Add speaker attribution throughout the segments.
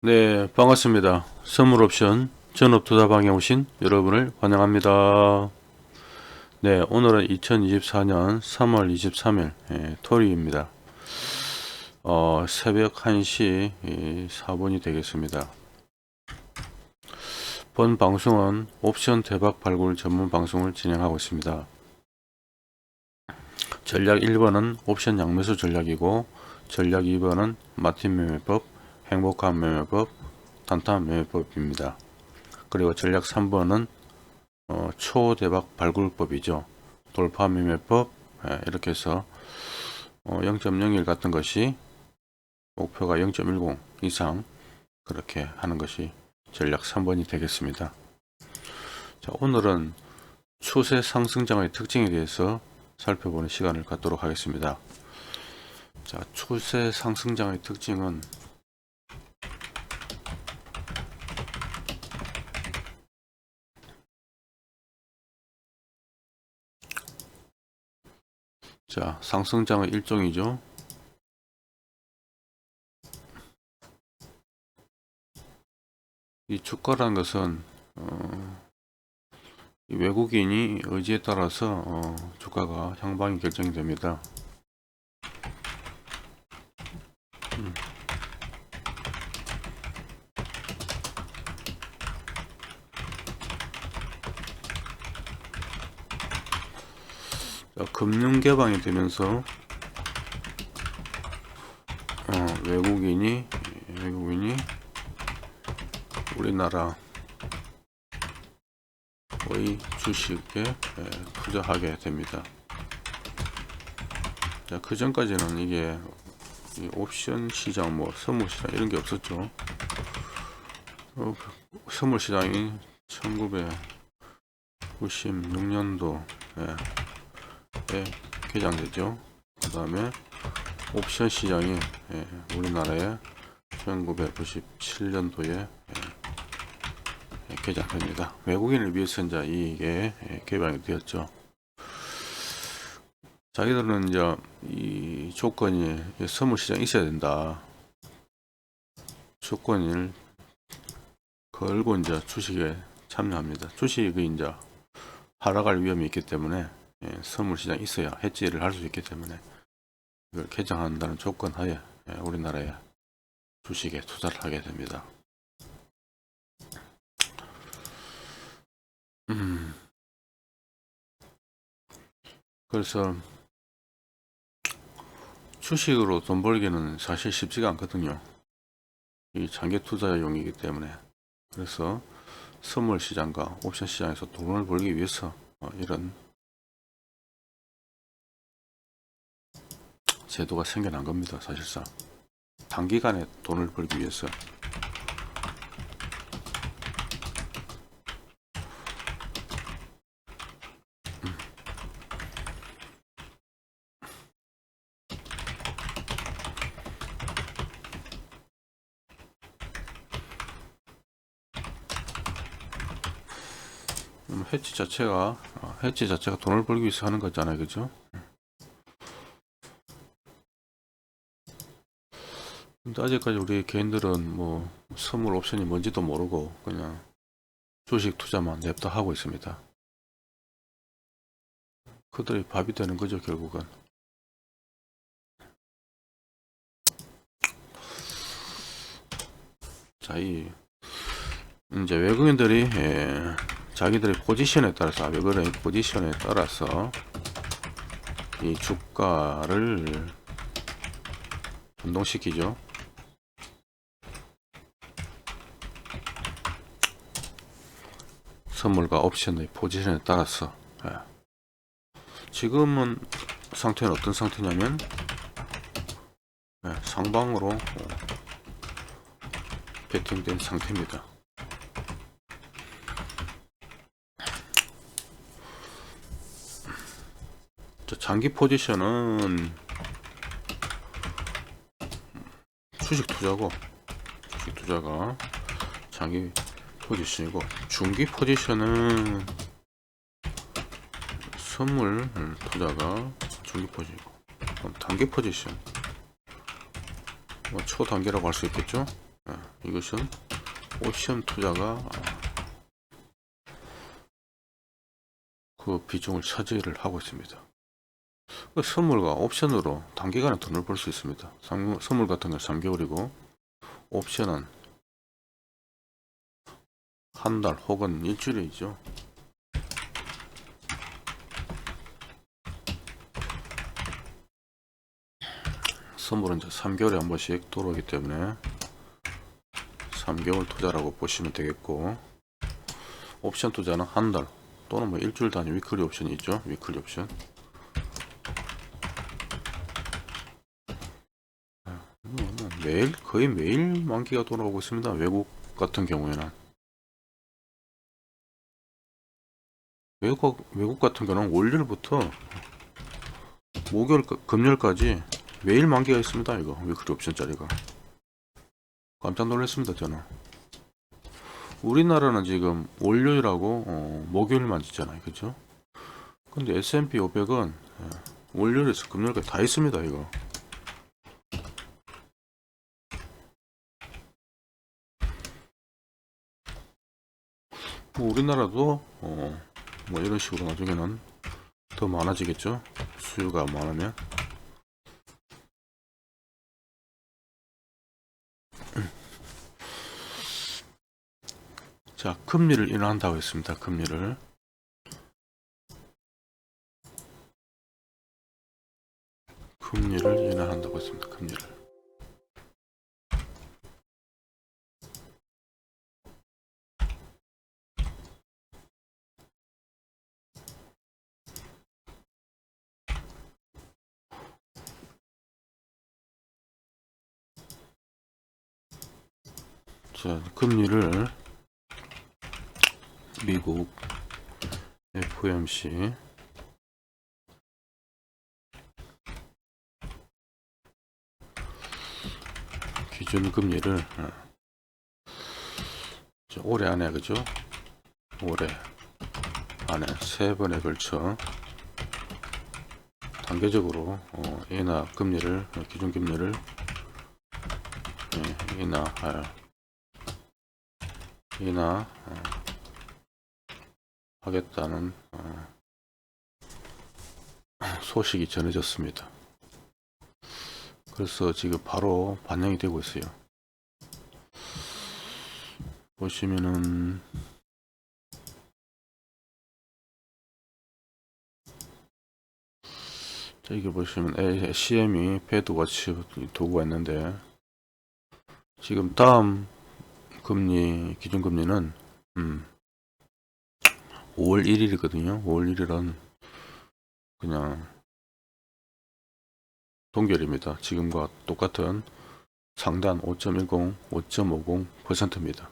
Speaker 1: 네, 반갑습니다. 선물 옵션 전업 투자방에 오신 여러분을 환영합니다. 네, 오늘은 2024년 3월 23일 예, 토요일입니다. 어, 새벽 1시 4분이 되겠습니다. 본 방송은 옵션 대박 발굴 전문 방송을 진행하고 있습니다. 전략 1번은 옵션 양매수 전략이고 전략 2번은 마틴 매매법, 행복한 매매법, 단타 매매법입니다. 그리고 전략 3번은 어, 초대박 발굴법이죠. 돌파 매매법 예, 이렇게 해서 어, 0.01 같은 것이 목표가 0.10 이상 그렇게 하는 것이 전략 3번이 되겠습니다. 자, 오늘은 추세 상승장의 특징에 대해서 살펴보는 시간을 갖도록 하겠습니다. 자, 추세 상승장의 특징은 자, 상승장의 일종이죠. 이 주가라는 것은 어, 이 외국인이 의지에 따라서 어, 주가가 향방이 결정이 됩니다. 금융 개방이 되면서 어, 외국인이 외국인이 우리나라 의 주식에 예, 투자하게 됩니다. 자, 그 전까지는 이게 이 옵션 시장, 뭐 선물 시장 이런 게 없었죠. 어, 선물 시장이 1996년도 에 개장되죠. 그 다음에 옵션 시장이 예, 우리나라에 1997년도에 개장됩니다. 외국인을 위해서 이제 이게 예, 개방이 되었죠. 자기들은 이제 이 조건이 선물 시장 있어야 된다. 조건을 걸고 이제 주식에 참여합니다. 주식이 이제 하락할 위험이 있기 때문에 예, 선물 시장 있어야 해지를 할 수 있기 때문에 이걸 개장한다는 조건 하에 예, 우리나라에 주식에 투자를 하게 됩니다. 음. 그래서 주식으로 돈 벌기는 사실 쉽지가 않거든요. 이 장기 투자용이기 때문에 그래서 선물 시장과 옵션 시장에서 돈을 벌기 위해서 어, 이런 제도가 생겨난 겁니다. 사실상 단기간에 돈을 벌기 위해서 음, 해치 자체가 어, 해치 자체가 돈을 벌기 위해서 하는 거잖아요, 그죠? 아직까지 우리 개인들은 뭐 선물 옵션이 뭔지도 모르고 그냥 주식 투자만 냅다 하고 있습니다. 그들이 밥이 되는 거죠, 결국은. 자, 이 이제 외국인들이 예, 자기들의 포지션에 따라서 아베그의 포지션에 따라서 이 주가를 변동시키죠. 선물과 옵션의 포지션에 따라서 예. 지금은 상태는 어떤 상태냐면 예, 상방으로 어, 배팅된 상태입니다. 자, 장기 포지션은 주식 투자고 주식 투자가 장기 포지션이고 중기 포지션은 선물 투자가 중기 포지션이고 그럼 단기 포지션 뭐 초단기라고 할 수 있겠죠 예, 이것은 옵션 투자가 아, 그 비중을 차지를 하고 있습니다. 그 선물과 옵션으로 단기간에 돈을 벌 수 있습니다. 상- 선물 같은 건 3개월이고 옵션은 한 달 혹은 일주일이죠. 선물은 이제 3개월에 한 번씩 들어오기 때문에 3개월 투자라고 보시면 되겠고 옵션 투자는 한 달 또는 뭐 일주일 단위 위클리 옵션이 있죠. 위클리 옵션. 뭐 매일 거의 매일 만기가 돌아오고 있습니다. 외국 같은 경우에는 외국 외국 같은 경우는 월요일부터 목요일 금요일까지 매일 만기가 있습니다. 이거 위클리 옵션짜리가 깜짝 놀랐습니다. 저는 우리나라는 지금 월요일하고 어, 목요일만 있잖아요. 그죠? 근데 S&P 500은 예, 월요일에서 금요일까지 다 있습니다. 이거 뭐 우리나라도 어, 뭐 이런 식으로 나중에는 더 많아지겠죠. 수요가 많으면. 자, 금리를 인하한다고 했습니다. 금리를. 금리를 인하한다고 했습니다. 금리를. 금리를 미국 FOMC 기준 금리를 어, 자, 올해 안에 그죠? 올해 안에 세 번에 걸쳐 단계적으로 어, 인하 금리를 어, 기준 금리를 예, 인하할 인 하 어, 하겠다는 어, 소식이 전해졌습니다. 그래서 지금 바로 반영이 되고 있어요. 보시면은 자, 이게 보시면 CM이 패드 워치 도구가 있는데 지금 다음 금리 기준 금리는 음 5월 1일이거든요. 5월 1일은 그냥 동결입니다. 지금과 똑같은 상단 5.10, 5.50%입니다.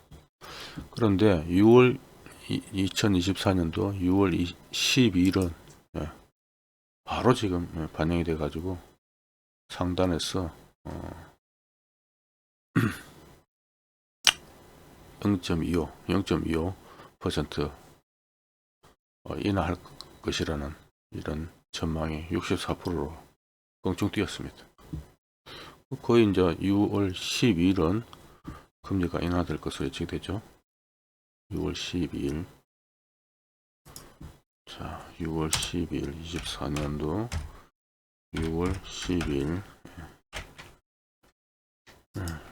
Speaker 1: 그런데 6월 2024년도 6월 12일은 예, 바로 지금 예, 반영이 돼 가지고 상단에서 어, 0.25, 0.25% 어, 인하할 것이라는 이런 전망이 64%로 껑충 뛰었습니다. 거의 이제 6월 12일은 금리가 인하될 것으로 예측되죠. 6월 12일. 자, 6월 12일 24년도 6월 12일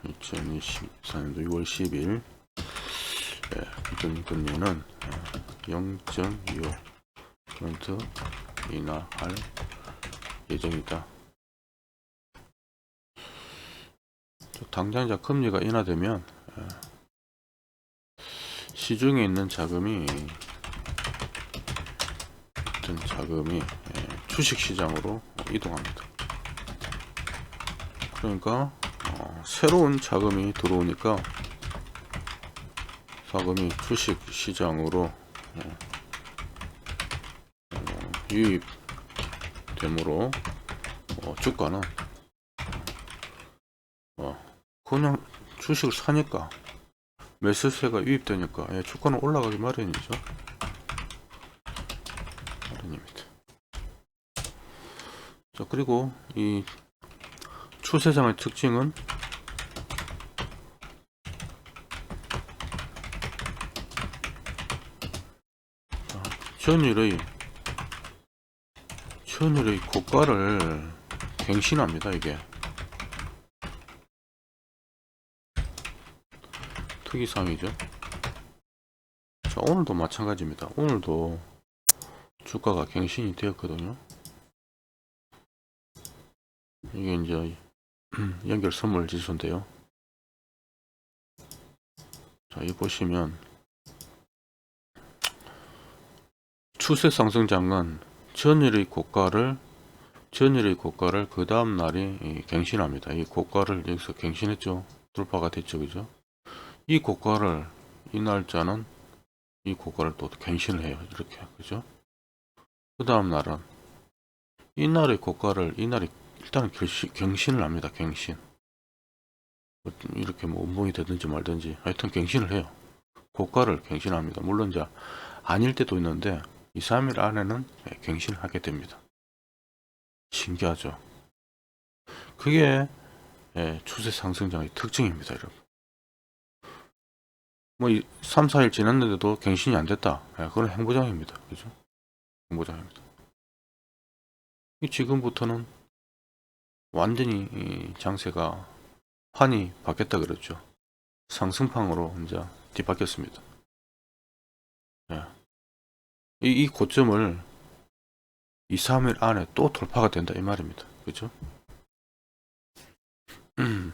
Speaker 1: 2024년도 6월 10일 예, 기준 금리는 0.25% 인하할 예정이다. 또 당장 이제 금리가 인하되면 예, 시중에 있는 자금이 어떤 자금이 예, 주식 시장으로 이동합니다. 그러니까 어, 새로운 자금이 들어오니까 자금이 주식 시장으로 어, 어, 유입되므로 어, 주가는 어, 그냥 주식을 사니까 매수세가 유입되니까 예, 주가는 올라가기 마련이죠. 자 그리고 이 추세장의 특징은 전일의 전일의 고가를 갱신합니다 이게. 특이사항이죠? 자 오늘도 마찬가지입니다. 오늘도 주가가 갱신이 되었거든요. 이게 이제 연결 선물 지수인데요. 자, 이 보시면 추세 상승장은 전일의 고가를 전일의 고가를 그 다음 날이 이 갱신합니다. 이 고가를 여기서 갱신했죠. 돌파가 됐죠, 그죠? 이 고가를 이 날짜는 이 고가를 또 갱신을 해요. 이렇게 그죠? 그 다음 날은 이 날의 고가를 이 날이 결시, 갱신을 합니다. 갱신. 이렇게 뭐 운봉이 되든지 말든지 하여튼 갱신을 해요. 고가를 갱신합니다. 물론 이제 아닐 때도 있는데 2, 3일 안에는 예, 갱신을 하게 됩니다. 신기하죠? 그게 예, 추세 상승장의 특징입니다, 여러분. 뭐 3, 4일 지났는데도 갱신이 안 됐다. 예, 그건 행보장입니다. 그죠? 행보장입니다. 이 지금부터는 완전히 이 장세가 판이 바뀌었다 그랬죠. 상승판으로 이제 뒤바뀌었습니다. 예. 이, 이 고점을 2, 3일 안에 또 돌파가 된다 이 말입니다. 그죠? 음.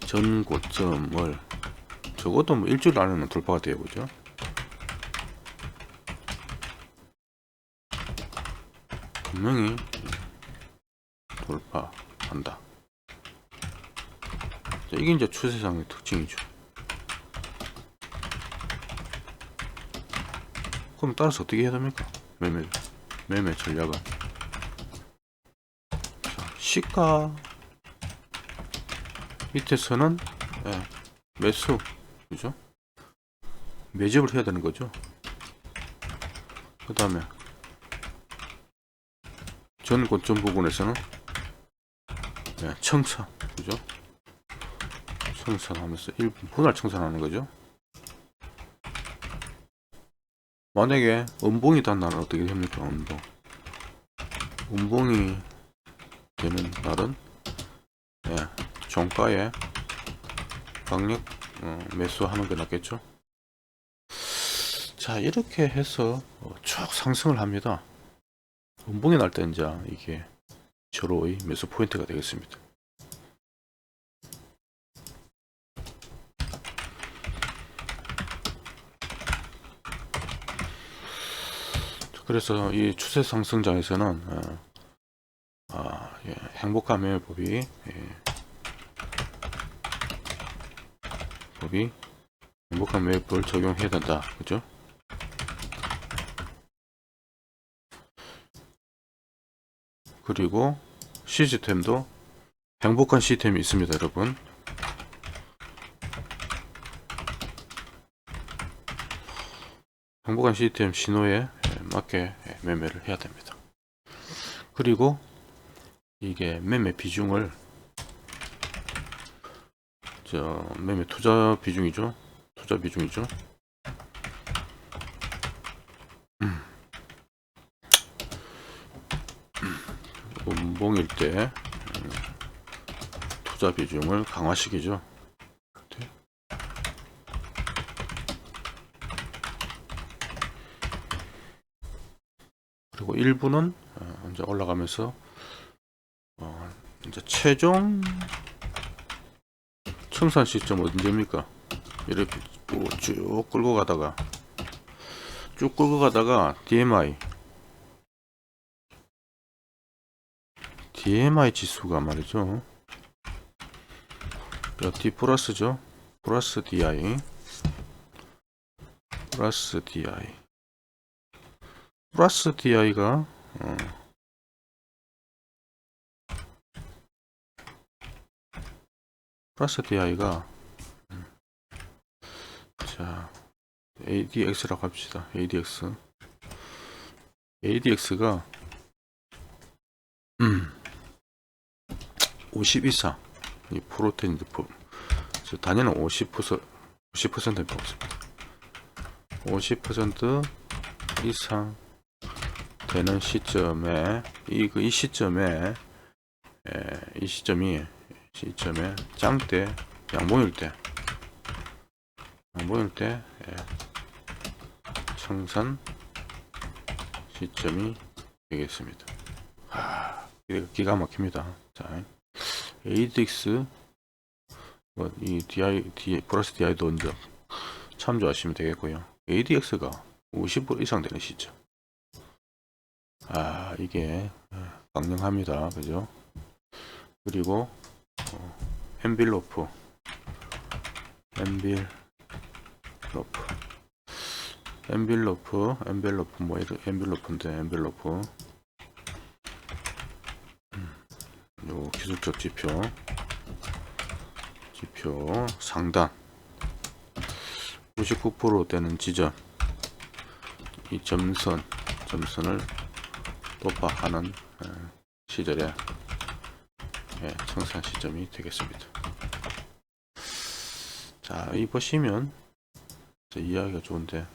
Speaker 1: 전 고점을 적어도 뭐 일주일 안에는 돌파가 돼요. 그죠? 분명히 돌파한다. 자, 이게 이제 추세상의 특징이죠. 그럼 따라서 어떻게 해야 됩니까? 매매 매매 전략은 자, 시가 밑에서는 예, 매수 그죠? 매집을 해야 되는 거죠. 그 다음에 전 고점 부분에서는 예, 청산 그죠? 청산하면서 1분 분할 청산하는 거죠. 만약에 음봉이 단 날은 어떻게 됩니까? 음봉. 음봉이 되는 날은 예, 종가에 강력 어, 매수하는 게 낫겠죠. 자 이렇게 해서 어, 쭉 상승을 합니다. 음봉이 날 때 이제 이게 저로의 매수 포인트가 되겠습니다. 그래서 이 추세 상승장에서는 어, 아, 예, 행복한 매매법이 예, 법이 행복한 매매법을 적용해야 된다. 그죠? 그리고 시스템도 행복한 시스템이 있습니다, 여러분. 행복한 시스템 신호에 맞게 매매를 해야 됩니다. 그리고 이게 매매 비중을 저 매매 투자 비중이죠. 투자 비중이죠. 음. 음봉일 때 음, 투자 비중을 강화시키죠. 그리고 일부는 어, 이제 올라가면서 어, 이제 최종 청산 시점 언제입니까? 이렇게 쭉 끌고 가다가 쭉 끌고 가다가 DMI DMI 지수가 말이죠. D 플러스죠. 플러스 DI 플러스 DI 플러스 DI가 어. 플러스 DI가 음. 자 ADX라고 합시다. ADX ADX가 음, 50 이상 이 프로테인 프 단위는 50% 50% 먹습니다. 50% 이상 되는 시점에 이 그 이 시점에 에, 이 시점이 시점에 짱때 양봉일 때 양봉일 때 예, 청산 시점이 되겠습니다. 아, 이거 기가 막힙니다. 자, ADX 뭐, 이 DI, DI 플러스 DI도 먼저 참조하시면 되겠고요. ADX가 50% 이상 되는 시점. 아, 이게 어, 강력합니다. 그죠? 그리고 어, 엔빌로프. 엔빌로프. 엔빌로프 엔벨로프 뭐 이런 엔빌로프인데 엔벨로프. 음, 요 기술적 지표. 지표 상단. 99% 되는 지점. 이 점선 점선을 도파하는 어, 시절에 예, 청산 시점이 되겠습니다. 자, 이 보시면 자, 이해하기가 좋은데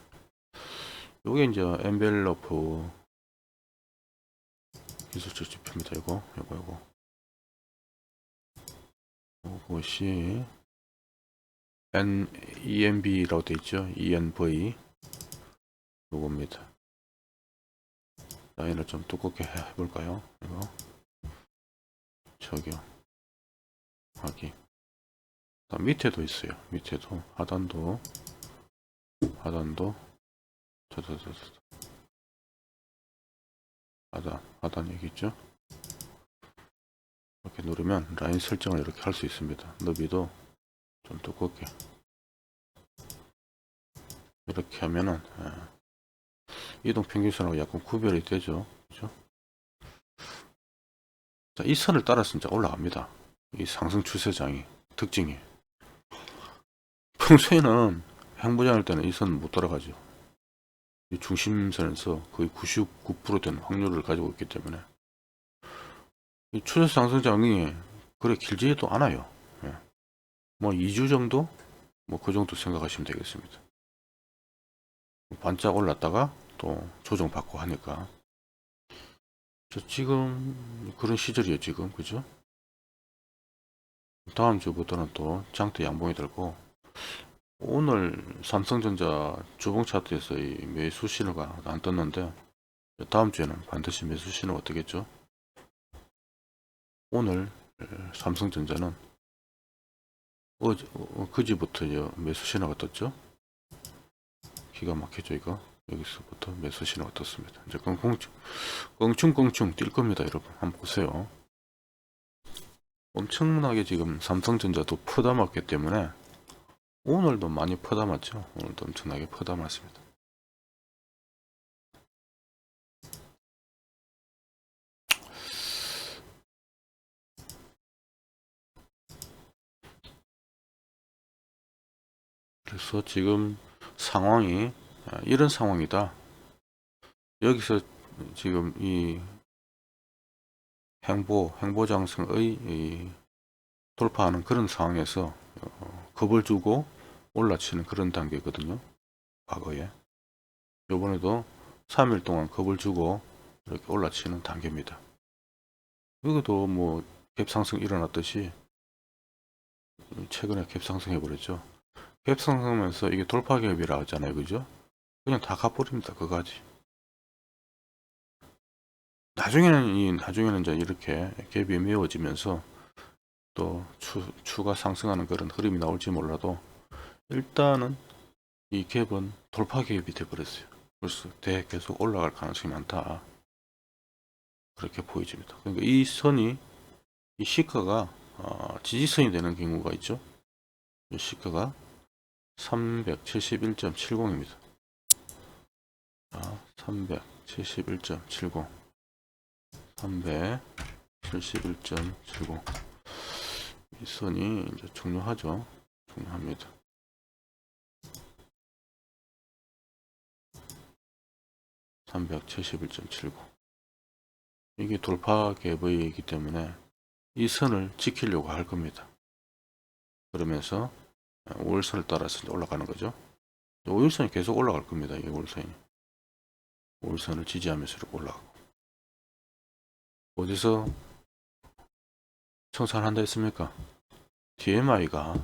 Speaker 1: 요게 이제 엔벨로프 기술적 지표입니다. 이거 이거 이거 이것이 ENB라고 되어 있죠. ENV 요겁니다. 라인을 좀 두껍게 해볼까요? 이거 적용 확인 밑에도 있어요. 밑에도 하단도 하단도 저저저저 하단 하단 여기 있죠. 이렇게 누르면 라인 설정을 이렇게 할 수 있습니다. 너비도 좀 두껍게 이렇게 하면은 예, 이동 평균선하고 약간 구별이 되죠. 그죠? 자, 이 선을 따라서 이제 올라갑니다. 이 상승 추세장이 특징이 평소에는 행보장일 때는 이 선 못 따라가죠. 이 중심선에서 거의 99% 되는 확률을 가지고 있기 때문에 이 추세 상승장이 그래 길지도 않아요. 예. 뭐 2주 정도? 뭐 그 정도 생각하시면 되겠습니다. 반짝 올랐다가 또 조정받고 하니까 저 지금 그런 시절이에요 지금 그죠? 다음 주부터는 또 장대 양봉이 들고 오늘 삼성전자 주봉 차트에서 이 매수 신호가 안 떴는데 다음 주에는 반드시 매수 신호가 뜨겠죠? 오늘 에, 삼성전자는 어, 그지부터 매수 신호가 떴죠? 기가 막히죠 이거 여기서부터 매수 신호가 떴습니다 이제 껑충 껑충껑충 뛸 겁니다 여러분. 한번 보세요. 엄청나게 지금 삼성전자도 퍼담았기 때문에 오늘도 많이 퍼담았죠? 오늘도 엄청나게 퍼담았습니다. 그래서 지금 상황이 아, 이런 상황이다. 여기서 지금 이 행보, 행보장성의 이 돌파하는 그런 상황에서 어, 겁을 주고 올라치는 그런 단계거든요. 과거에. 요번에도 3일 동안 겁을 주고 이렇게 올라치는 단계입니다. 여기도 뭐 갭상승 일어났듯이 최근에 갭상승 해버렸죠. 갭상승하면서 이게 돌파 갭이라 하잖아요. 그죠? 그냥 다 가버립니다. 그거지. 나중에는 이 나중에는 이제 이렇게 갭이 메워지면서 또 추, 추가 상승하는 그런 흐름이 나올지 몰라도 일단은 이 갭은 돌파 갭이 돼버렸어요. 그래서 대 계속 올라갈 가능성이 많다. 그렇게 보여집니다. 그러니까 이 선이 이 시가가 어, 지지선이 되는 경우가 있죠. 이 시가가 371.70입니다. 자, 371.70 371.70 이 선이 이제 중요하죠. 중요합니다. (371.79) 이게 돌파 갭이기 때문에 이 선을 지키려고 할 겁니다. 그러면서 5월선을 따라서 올라가는 거죠. 5일선이 계속 올라갈 겁니다. 이 5일선이. 5일선을 지지하면서 올라가고. 어디서 청산한다 했습니까? DMI가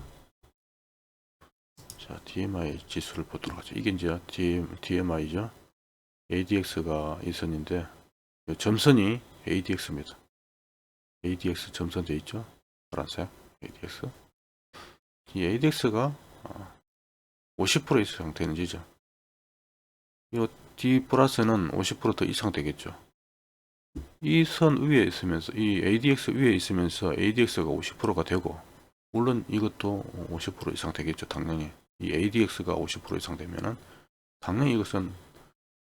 Speaker 1: 자, DMI 지수를 보도록 하죠. 이게 이제 DMI죠. ADX가 이 선인데 이 점선이 ADX입니다. ADX 점선 돼 있죠. 파란색 ADX. 이 ADX가 50% 이상 되는 지점. 이 D 플러스는 50%더 이상 되겠죠. 이 선 위에 있으면서 이 ADX 위에 있으면서 ADX가 50%가 되고 물론 이것도 50% 이상 되겠죠. 당연히 이 ADX가 50% 이상 되면은 당연히 이것은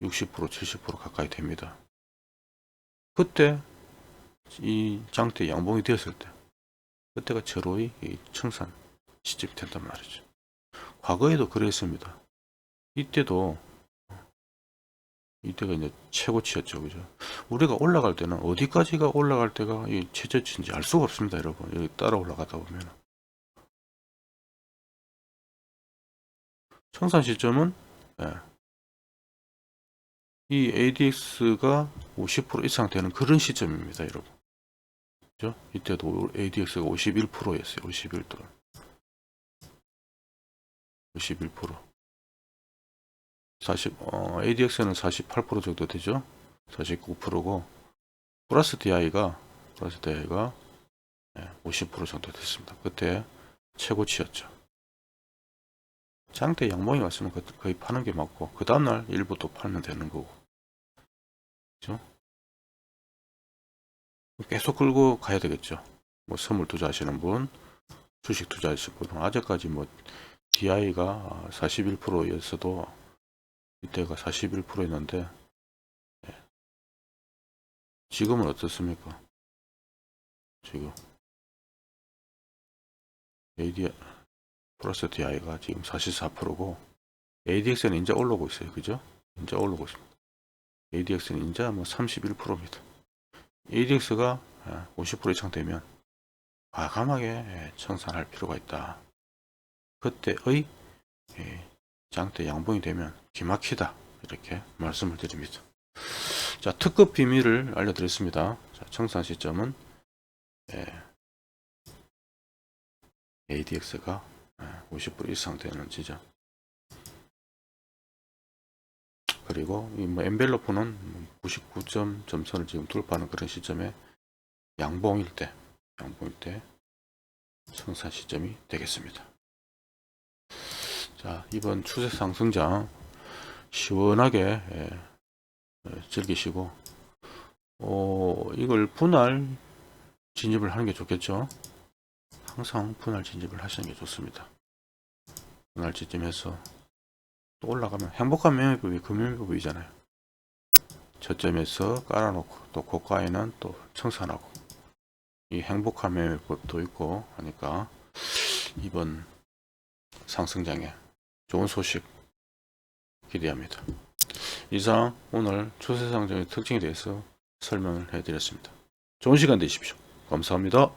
Speaker 1: 60% 70% 가까이 됩니다. 그때 이 장대 양봉이 되었을 때 그때가 이 청산 시점이 된단 말이죠. 과거에도 그랬습니다. 이때도 이때가 이제 최고치였죠, 그죠? 우리가 올라갈 때는 어디까지가 올라갈 때가 이 최저치인지 알 수가 없습니다, 여러분. 여기 따라 올라가다 보면 청산 시점은 예. 이 ADX가 50% 이상 되는 그런 시점입니다, 여러분. 그죠? 이때도 ADX가 51%였어요, 51%. 51%. 40, 어, ADX는 48% 정도 되죠. 49%고, 플러스 DI가, 플러스 DI가 50% 정도 됐습니다. 그때 최고치였죠. 장대 양봉이 왔으면 거- 거의 파는 게 맞고, 그 다음날 일부 또 팔면 되는 거고. 그죠? 계속 끌고 가야 되겠죠. 뭐 선물 투자하시는 분, 주식 투자하시는 분, 아직까지 뭐 DI가 41%였어도 이때가 41%였는데 지금은 어떻습니까? 지금 AD 플러스 DI가 지금 44%고 ADX는 이제 올라오고 있어요. 그죠? 이제 올라오고 있습니다. ADX는 이제 뭐 31%입니다. ADX가 50% 이상 되면 과감하게 청산할 필요가 있다. 그때의 예, 장대 양봉이 되면 기막히다 이렇게 말씀을 드립니다. 자 특급 비밀을 알려드렸습니다. 자, 청산 시점은 예, ADX가 50% 이상 되는 지점. 그리고 이뭐 엔벨로프는 99점 점선을 지금 돌파하는 그런 시점에 양봉일 때, 양봉일 때 청산 시점이 되겠습니다. 자, 이번 추세 상승장 시원하게 예, 예, 즐기시고 어, 이걸 분할 진입을 하는 게 좋겠죠. 항상 분할 진입을 하시는 게 좋습니다. 분할 진입해서 또 올라가면 행복한 매매법이 금매매법이잖아요. 저점에서 깔아놓고 또 고가에는 또 청산하고 이 행복한 매매법도 있고 하니까 이번 상승장에 좋은 소식 기대합니다. 이상 오늘 추세상장의 특징에 대해서 설명을 해드렸습니다. 좋은 시간 되십시오. 감사합니다.